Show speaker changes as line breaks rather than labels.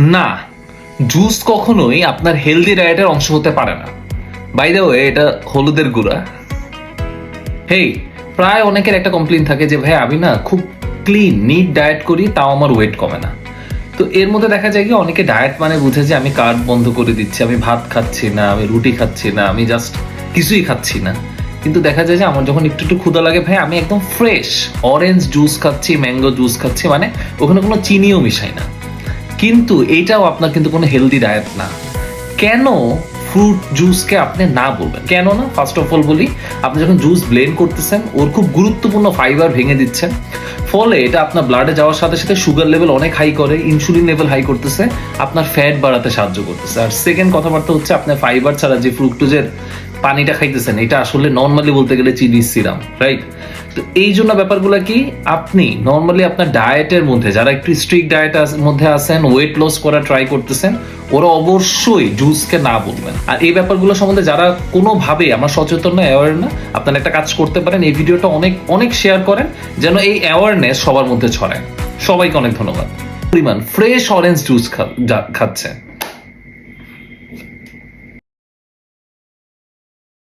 না জুস কখনোই আপনার হেলদি ডায়েটের অংশ হতে পারে না। বাই দ্য ওয়ে এটা হলুদের গুঁড়া। হেই প্রায় অনেকের একটা কমপ্লেন থাকে যে, ভাই, আমি না খুব ক্লিন নিট ডায়েট করি, তাও আমার ওয়েট কমে না। তো এর মধ্যে দেখা যায় কি, অনেকে ডায়েট মানে বুঝে যে, আমি কার্ব বন্ধ করে দিচ্ছি, আমি ভাত খাচ্ছি না, আমি রুটি খাচ্ছি না, আমি জাস্ট কিছুই খাচ্ছি না। কিন্তু দেখা যায় যে, আমার যখন একটু একটু ক্ষুদা লাগে, ভাই, আমি একদম ফ্রেশ অরেঞ্জ জুস খাচ্ছি ম্যাঙ্গো জুস খাচ্ছি মানে ওখানে কোনো চিনিও মিশাই না। কিন্তু এইটাও আপনার কিন্তু কোনো হেলদি ডায়েট না। কেন ফ্রুট জুসকে আপনি না বলবেন? কেন না? ফার্স্ট অফ অল বলি, আপনি যখন জুস ব্লেন্ড করতেছেন, ওর খুব গুরুত্বপূর্ণ ফাইবার ভেঙে দিচ্ছেন ফলে এটা আপনার ব্লাডে যাওয়ার সাথে সাথে সুগার লেভেল অনেক হাই করে ইনসুলিন লেভেল হাই করতেছে, আপনার ফ্যাট বাড়াতে সাহায্য করতেছে। আর সেকেন্ড কথাবার্তা হচ্ছে, আপনার ফাইবার ছাড়া যে ফ্রুক্টোজের পানিটা খাইতেছেন, এটা আসলে নর্মালি বলতে গেলে চিনি সিরাম রাইট তো এই জন্য ব্যাপারগুলো কি, আপনি নর্মালি আপনার ডায়েটের মধ্যে, যারা একটু স্ট্রিক্ট ডায়েট মধ্যে আছেন ওয়েট লস করা ট্রাই করতেছেন, ওরা অবশ্যই জুসকে না বলবেন। আর এই ব্যাপারগুলো সম্বন্ধে যারা কোনোভাবে, আমার সচেতন না অ্যাওয়ার না, আপনারা একটা কাজ করতে পারেন, এই ভিডিওটা অনেক অনেক শেয়ার করেন, যেন এই অ্যাওয়ারনেস সবার মধ্যে ছড়ায়। সবাইকে অনেক ধন্যবাদ। পরিমাণ ফ্রেশ অরেঞ্জ জুস খাচ্ছে